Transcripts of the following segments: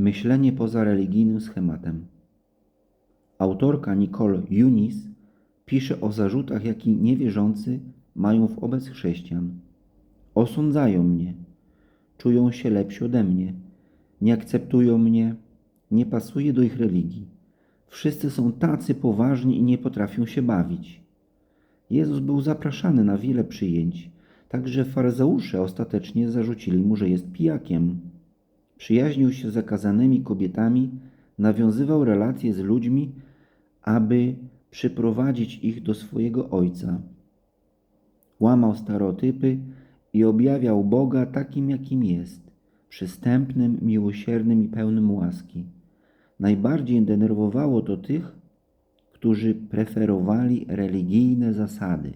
Myślenie poza religijnym schematem. Autorka Nicole Yunis pisze o zarzutach, jakie niewierzący mają wobec chrześcijan. Osądzają mnie, czują się lepsi ode mnie, nie akceptują mnie, nie pasuje do ich religii. Wszyscy są tacy poważni i nie potrafią się bawić. Jezus był zapraszany na wiele przyjęć, także faryzeusze ostatecznie zarzucili mu, że jest pijakiem. Przyjaźnił się z zakazanymi kobietami, nawiązywał relacje z ludźmi, aby przyprowadzić ich do swojego Ojca. Łamał stereotypy i objawiał Boga takim, jakim jest, przystępnym, miłosiernym i pełnym łaski. Najbardziej denerwowało to tych, którzy preferowali religijne zasady.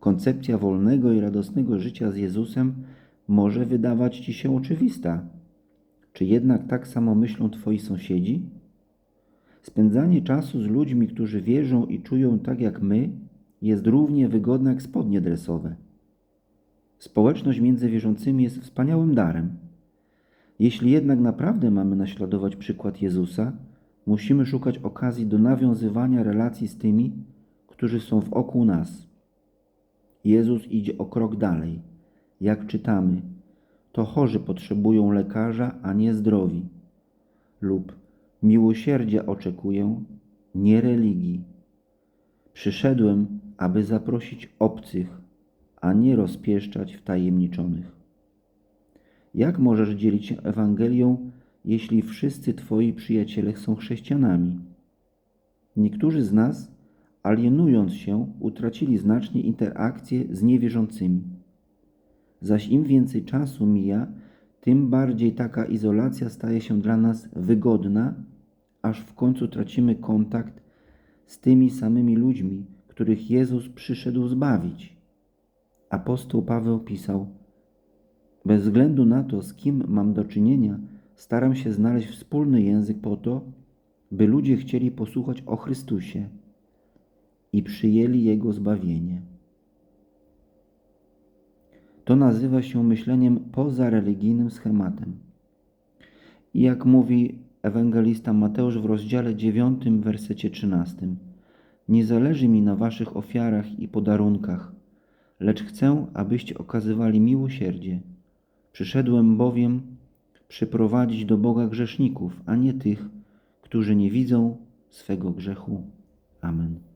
Koncepcja wolnego i radosnego życia z Jezusem może wydawać ci się oczywista. Czy jednak tak samo myślą twoi sąsiedzi? Spędzanie czasu z ludźmi, którzy wierzą i czują tak jak my, jest równie wygodne jak spodnie dresowe. Społeczność między wierzącymi jest wspaniałym darem. Jeśli jednak naprawdę mamy naśladować przykład Jezusa, musimy szukać okazji do nawiązywania relacji z tymi, którzy są wokół nas. Jezus idzie o krok dalej. Jak czytamy, to chorzy potrzebują lekarza, a nie zdrowi. Lub miłosierdzia oczekuję, nie religii. Przyszedłem, aby zaprosić obcych, a nie rozpieszczać wtajemniczonych. Jak możesz dzielić się Ewangelią, jeśli wszyscy Twoi przyjaciele są chrześcijanami? Niektórzy z nas, alienując się, utracili znacznie interakcję z niewierzącymi. Zaś im więcej czasu mija, tym bardziej taka izolacja staje się dla nas wygodna, aż w końcu tracimy kontakt z tymi samymi ludźmi, których Jezus przyszedł zbawić. Apostoł Paweł pisał: Bez względu na to, z kim mam do czynienia, staram się znaleźć wspólny język po to, by ludzie chcieli posłuchać o Chrystusie i przyjęli Jego zbawienie. To nazywa się myśleniem poza religijnym schematem. I jak mówi ewangelista Mateusz w rozdziale 9, wersecie 13: Nie zależy mi na waszych ofiarach i podarunkach, lecz chcę, abyście okazywali miłosierdzie. Przyszedłem bowiem przyprowadzić do Boga grzeszników, a nie tych, którzy nie widzą swego grzechu. Amen.